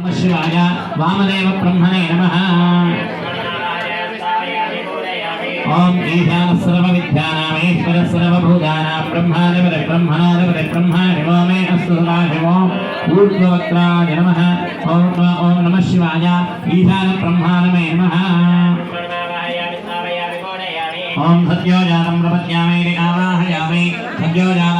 नमः शिवाय वामदेव ब्रह्मणे नमः। ॐ ईशानसर्वविद्यानामेश्वरः सर्वभूतानां ब्रह्माणि परे ब्रह्मणानि परे ब्रह्माणि वो मे अस्तु सदाशिवो। ऊर्ध्ववक्त्राणि नमः। ॐ ॐ नमः शिवाय ईशानब्रह्माणमे नमः। ॐ सत्यो जातं प्रपद्यामे, आवाहयामि सत्यो जातम्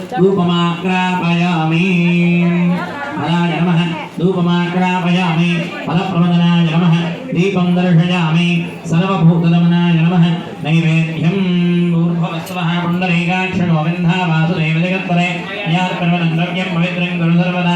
ధూపమాగ్రాపయామి ఫలాయ నమ ధూపమాగ్రాపయామి ఫలప్రవదనాయ నమ దీపం దర్శయామి. సర్వభూతదమనాయ నమ నైవేద్యం. ఊర్ధ్వవస్వః పుండరీకాక్షణో వింధా వాసుదేవ జగత్పరే అయార్పణవనం ద్రవ్యం పవిత్రం గురు సర్వదా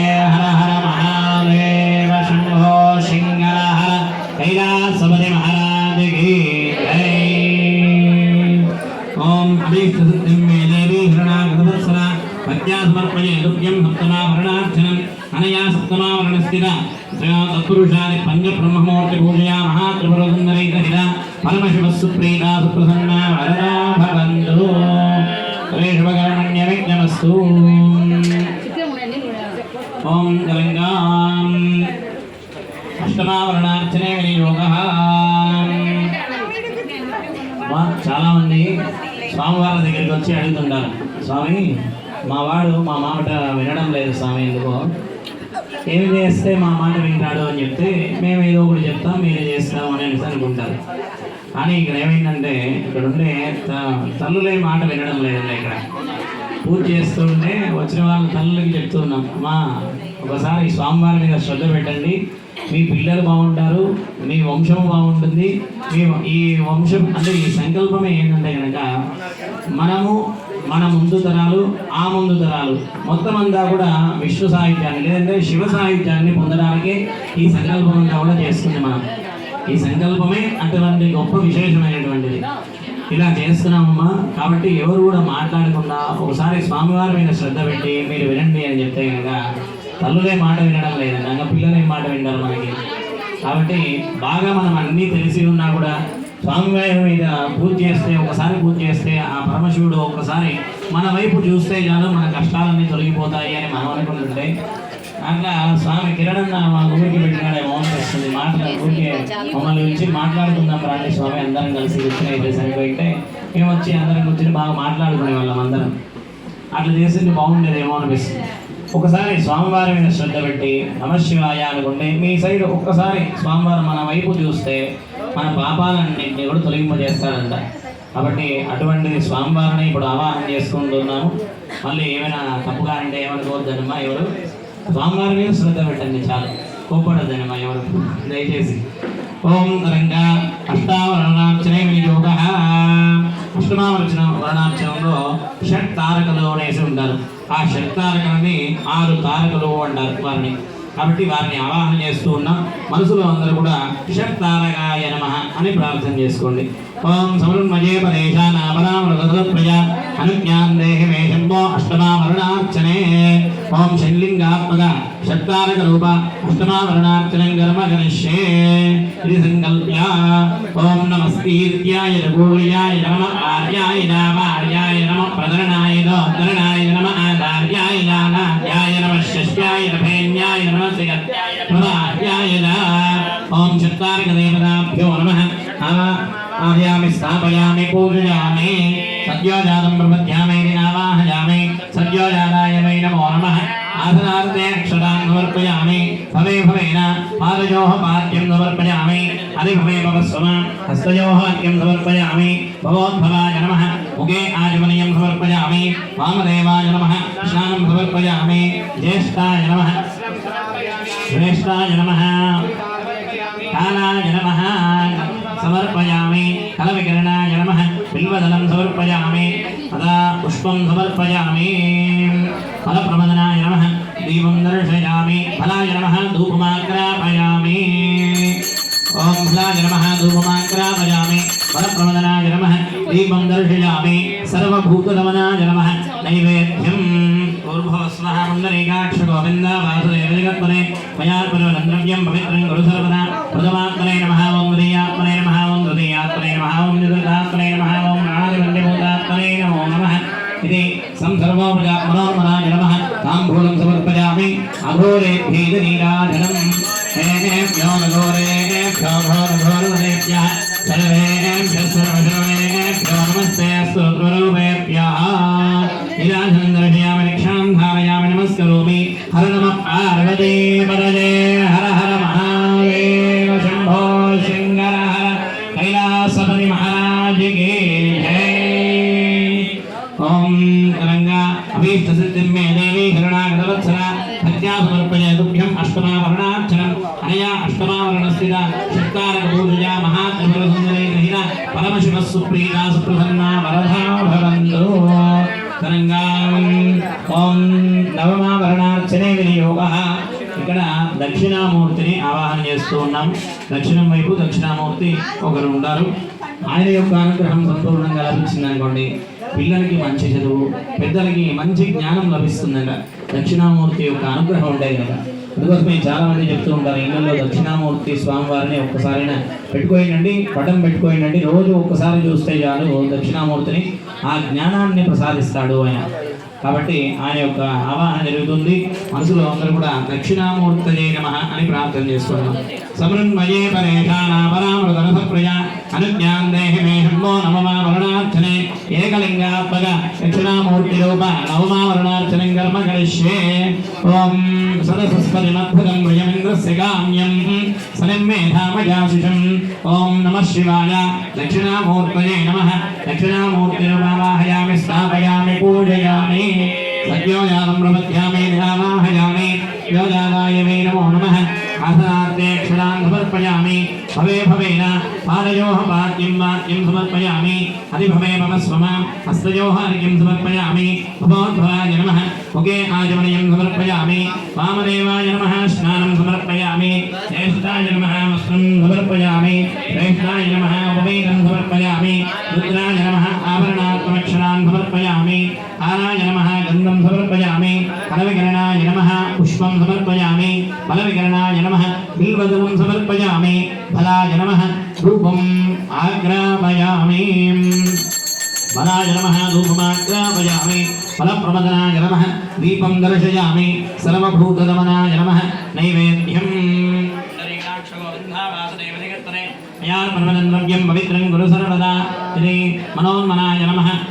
సమర్పయే దుర్గ్యం సప్తమావరణార్చనం అనయా సప్తమావరణస్థిత తత్పురుషాది పంచబ్రహ్మమూర్తి పూజయా మహాత్రిపురసుందరైతహిత పరమశివ సుప్రీతా సుప్రసన్నా వరదా భవంతు శ్రేషుభకరణ్యవిజ్ఞమస్తు ఓం గలంగాం అష్టమావరణార్చనే వినియోగ చాలామంది స్వామివారి దగ్గరికి వచ్చి అడుగుతుంటారు స్వామి మా వాడు మా మాట వినడం లేదు స్వామి ఎందుకో. ఏమి చేస్తే మా మాట వింటాడు అని చెప్తే మేము ఏదో ఒకటి చెప్తాం మీరు చేస్తాం అని అనేసి అనుకుంటారు. కానీ ఇక్కడ ఏమైందంటే ఇక్కడ ఉండే త- తల్లులే మాట వినడం లేదండి ఇక్కడ. పూజ చేస్తుంటే వచ్చిన వాళ్ళ తల్లులకి చెప్తున్నాం మా ఒకసారి స్వామివారి మీద శ్రద్ధ పెట్టండి. మీ పిల్లలు బాగుంటారు మీ వంశం బాగుంటుంది. మీ ఈ వంశం అంటే ఈ సంకల్పమే ఏంటంటే కనుక మనము మన ముందు తరాలు ఆ ముందు తరాలు. మొత్తం అంతా కూడా విశ్వ సాహిత్యాన్ని లేదంటే శివ సాహిత్యాన్ని పొందడానికి ఈ సంకల్పం అంతా కూడా చేస్తుంది మనం. ఈ సంకల్పమే అటువంటి గొప్ప విశేషమైనటువంటిది. ఇలా చేస్తున్నామమ్మా. కాబట్టి ఎవరు కూడా మాట్లాడకుండా ఒకసారి స్వామివారి మీద శ్రద్ధ పెట్టి మీరు వినండి అని చెప్తే కనుక తల్లులే మాట వినడం లేదండి ఇంకా పిల్లలే మాట వింటారు మనకి. కాబట్టి బాగా మనం అన్నీ తెలిసి ఉన్నా కూడా స్వామివారి మీద పూజ చేస్తే ఒకసారి పూజ చేస్తే ఆ పరమశివుడు ఒకసారి మన వైపు చూస్తే చాలు మన కష్టాలన్నీ తొలగిపోతాయి అని మనం అనుకుంటుంటే అట్లా స్వామి కిరణ్ మా ఊరికి పెట్టినాడేమో అనిపిస్తుంది మాట్లాడి ఊరికే మమ్మల్ని వచ్చి మాట్లాడుకుందాం రాండి స్వామి అందరం కలిసి కూర్చుని అయితే సరిపోయింటే మేము వచ్చి అందరం కూర్చుని బాగా మాట్లాడుకునే వాళ్ళం అందరం. అట్లా చేసింది బాగుండేదేమో అనిపిస్తుంది. ఒకసారి స్వామివారి మీద శ్రద్ధ పెట్టి నమశివాయ అనుకుంటే మీ సైడ్ ఒక్కసారి స్వామివారు మన వైపు చూస్తే మన పాపాలన్నింటినీ కూడా తొలగింపజేస్తారంట కాబట్టి అటువంటి స్వామివారిని ఇప్పుడు ఆవాహన చేసుకుంటున్నాము మళ్ళీ ఏమైనా తప్పుగా అంటే ఏమనుకోవద్దనమ్మా ఎవరు? స్వామివారి మీద శ్రద్ధ పెట్టండి చాలు. కోపడద్దనమ్మా ఎవరు? దయచేసి. ఓం రంగా అష్టావరణార్చనే యోగ అష్టమావర్చన వర్ణార్చనంలో షట్ తారకలు అనేసి ఉంటారు. ఆ షట్ తారకలని ఆరు తారకలు అంటారు వారిని. కాబట్టి వారిని ఆవాహన చేస్తూ ఉన్నాం. మనసులో అందరూ కూడా షట్ తారకాయ నమ అని ప్రార్థన చేసుకోండి. ఓం సమృన్మజే పరేషానామరామృత ప్రజా శంభో అష్టమావరణార్చనే. ఓం షణ్లింగాత్మక షట్తారక రూప అష్టమావరణార్చనం గర్మ గణిష్యే ఇది సంకల్ప్య. ఓం నమస్కీర్త్యాయ రఘూర్యాయ నమ ఆర్యాయ నామ ఆర్యాయ నమ ప్రధరణాయ దోద్ధరణాయ నమ ఆదార్యాయ నానార్యాయ నమ नमस्याय ओम चत्वार्कदेवताभ्यो नमः आह्यामि स्थापयामि पूजयामि सद्योजातं प्रपद्यामि नावाहयामि सद्योजाताय वै नमो नमः आसनार्थे अक्षरान् समर्पयामि भवे भवेन पादयोः पाद्यं समर्पयामि अधिभवे भवस्वम हस्तयोः अर्घ्यं समर्पयामि भवोद्भवाय नमः मुखे आजमनीयं समर्पयामि वामदेवाय नमः स्नानं समर्पयामि ज्येष्ठाय नमः श्रेष्ठाय नमः। कालाय नमः। समर्पयामि। कलविकरणाय नमः। बिल्वदलं समर्पयामि। तदा पुष्पं समर्पयामि। फलप्रमदनाय नमः। दीपं दर्शयामि। फलाय नमः। धूपमाग्रापयामि ॐ फलाय नमः। धूपमाग्रापयामि फलप्रमदनाय नमः। दीपं दर्शयामि। सर्वभूतदमनाय नमः। नैवेद्यम्। ऊर्भवस्वः पुण्डरीकाक्ष गोविन्द वासुदेव जगत्पने मयार्पणं द्रव्यं पवित्रं गुरु सर्वदा प्रथमात्मने नमः ॐ हृदयात्मने नमः ॐ हृदयात्मने नमः ॐ निरुदात्मने नमः ॐ नादिवण्डिभूतात्मने नमो नमः इति संसर्वो प्रजात्मनोन्मनाय नमः ताम्बूलं समर्पयामि अघोरेभ्येदनीराजनम् हेनेभ्यो नघोरेभ्यो घोरघोरवरेभ्यः सर्वेभ्यः स्तोत्ररूपेभ्यः निराजनं दर्शयामि వర్ణార్థం అనయా అష్టమావరణస్థిత శక్తారక పూజయా మహాత్మరసుందరే గ్రహిణ పరమశివ సుప్రీనా సుప్రసన్నా వరధా భవంతు తరంగాం ఓం నవమావరణార్చనే వినియోగ ఇక్కడ దక్షిణామూర్తిని ఆవాహన చేస్తూ ఉన్నాం. దక్షిణం వైపు దక్షిణామూర్తి ఒకరు ఉంటారు ఆయన యొక్క అనుగ్రహం సంపూర్ణంగా లభించింది అనుకోండి. పిల్లలకి మంచి చదువు పెద్దలకి మంచి జ్ఞానం లభిస్తుందంట. దక్షిణామూర్తి యొక్క అనుగ్రహం ఉండేది కదా. అందుకోసమే చాలా మంది చెప్తూ ఉంటారు ఇళ్ళల్లో దక్షిణామూర్తి స్వామివారిని ఒక్కసారైనా పెట్టుకోయండి పటం పెట్టుకోయండి రోజు ఒక్కసారి చూస్తే చాలు దక్షిణామూర్తిని ఆ జ్ఞానాన్ని ప్రసాదిస్తాడు ఆయన. కాబట్టి ఆయన యొక్క ఆవాహన జరుగుతుంది. మనసులో అందరూ కూడా దక్షిణామూర్తయే నమ అని ప్రార్థన చేసుకున్నాం సమృన్మయే పరేషానాపరామృతన అనుజ్ఞాం అనుజ్ఞాన్ దేహి మే శంభో నవమా వరుణార్చనే ఏకలింగాత్మక దక్షిణామూర్తి రూప నవమా వరుణార్చనం కర్మ కలిష్యే ఓం సదసస్పతిమద్భుతం ప్రియమింద్రస్య కామ్యం సనిం మేధామజాశిషం ఓం నమ శివాయ దక్షిణామూర్తయే నమః దక్షిణామూర్తిరుపావాహయామి స్థాపయామి పూజయామి సద్యోజాతం ప్రమధ్యామి నిరావాహయామి యోజాదాయ మే నమో నమః आसनार्थेक्षरान् समर्पयामि। भवे भवेन पादयोः वाक्यं वाक्यं समर्पयामि। हरिभवे मम स्वम। हस्तयोः अर्घ्यं समर्पयामि। भवोद्भवाय नमः। मुखे आचमनीयं समर्पयामि। वामदेवाय नमः। स्नानं समर्पयामि। ज्येष्ठाय नमः। वस्त्रं समर्पयामि। ज्येष्ठाय नमः। उपवेदं समर्पयामि। रुद्राय नमः। वधूं समर्पयामि फलाय नमः, धूपम् आग्रामयामि फलाय नमः धूपमाग्रापयामि फलप्रमदनाय नमः दीपं दर्शयामि, सर्वभूतदमनाय नमः, नैवेद्यम्। मया पर्वदन्द्रव्यं पवित्रं गुरुसर्वदा श्रीमनोन्मनाय नमः।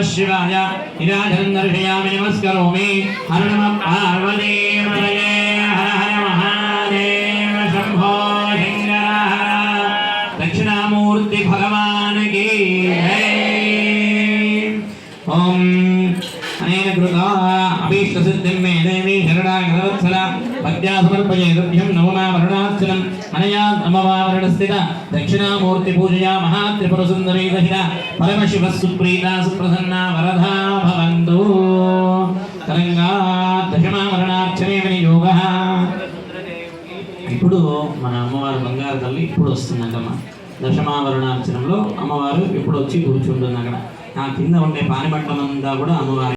సర్వేభ్య సర్వసర్వేభ్యో నమస్తే స్తోత్రరూపేభ్యः ఓం నమ శివాయ నిరాజనం దర్శయామి నమస్కరోమి హర నమ పార్వతీమయే హర హర మహాదేవ శంభో శంకర హర దక్షిణామూర్తి భగవాన్ కీ జై ఓం అనేన కృత అభీష్టసిద్ధిం మే దేవి శరణాగతవత్సల భక్త్యా దక్షిణామూర్తి పూజయా మహాత్రిపురసుందరీ దహిన పరమశివ సుప్రీత సుప్రసన్నా వరదా భవంతు తరంగా దశమావరణార్చనే వినియోగ ఇప్పుడు మన అమ్మవారు బంగారు తల్లి ఇప్పుడు వస్తుందంటమ్మా. దశమావరణార్చనంలో అమ్మవారు ఇప్పుడు వచ్చి కూర్చుంటుంది అక్కడ ఆ కింద ఉండే పానిపట్లం కూడా అమ్మవారి